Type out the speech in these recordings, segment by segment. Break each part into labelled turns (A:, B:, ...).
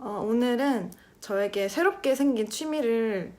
A: 어, 오늘은 저에게 새롭게 생긴 취미를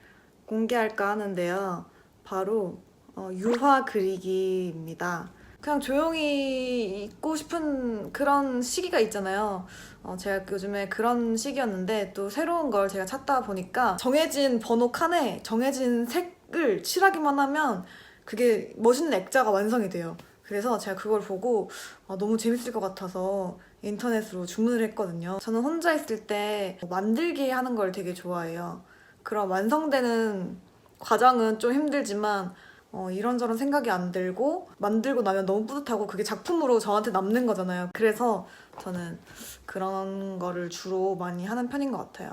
A: 공개할까 하는데요. 바로 어, 유화 그리기입니다. 그냥 조용히 있고 싶은 그런 시기가 있잖아요. 어, 제가 요즘에 그런 시기였는데 또 새로운 걸 제가 찾다 보니까 정해진 번호 칸에 정해진 색을 칠하기만 하면 그게 멋있는 액자가 완성이 돼요. 그래서 제가 그걸 보고 아, 너무 재밌을 것 같아서 인터넷으로 주문을 했거든요. 저는 혼자 있을 때 만들기 하는 걸 되게 좋아해요. 그런 완성되는 과정은 좀 힘들지만 어, 이런저런 생각이 안 들고 만들고 나면 너무 뿌듯하고 그게 작품으로 저한테 남는 거잖아요. 그래서 저는 그런 거를 주로 많이 하는 편인 것 같아요.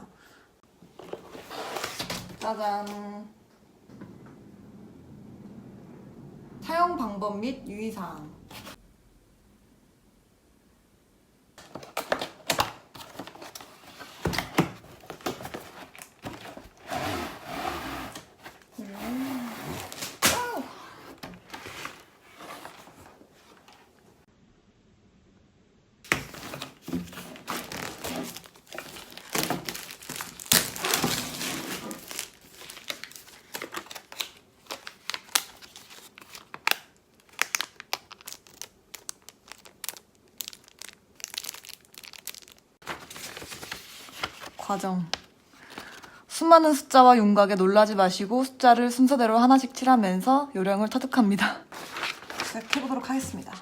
A: 짜잔. 사용 방법 및 유의사항. 과정. 수많은 숫자와 윤곽에 놀라지 마시고 숫자를 순서대로 하나씩 칠하면서 요령을 터득합니다. 시작해보도록 하겠습니다.